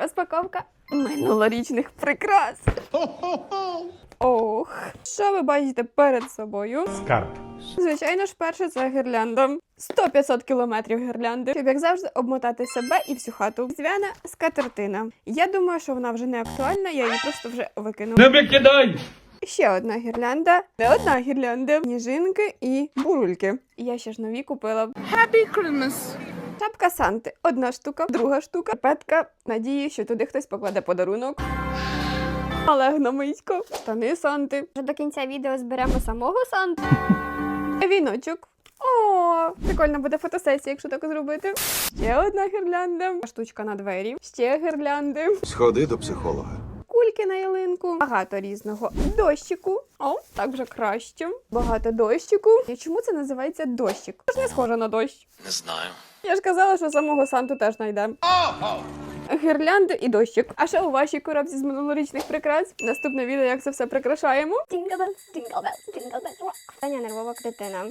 Розпаковка минулорічних прикрас. Ох, що ви бачите перед собою? Скарб. Звичайно ж, перше це гірлянда. 100-500 кілометрів гірлянди, щоб як завжди обмотати себе і всю хату. Звяна скатертина. Я думаю, що вона вже не актуальна, я її просто вже викину. Не викидай! Ще одна гірлянда, не одна гірлянда, сніжинки і бурульки. Я ще ж нові купила. Happy Christmas. Шапка Санти одна штука, друга штука, петка. Надії, що туди хтось покладе подарунок. Олег Намисько, штани Санти. Вже до кінця відео зберемо самого Санту. Віночок. О, прикольно буде фотосесія, якщо так зробити. Ще одна гірлянда, штучка на двері, ще гірлянди, Сходи до психолога. кульки на ялинку, багато різного дощику. О, так вже краще. Багато дощику. І чому це називається дощик? Це ж не схоже на дощ. Не знаю. Я ж казала, що самого Санту теж знайдемо. Гірлянди і дощик. А ще у вашій коробці з минулорічних прикрас? Наступне відео, як це все прикрашаємо. Bells, jingle bells. Таня нервова клітина.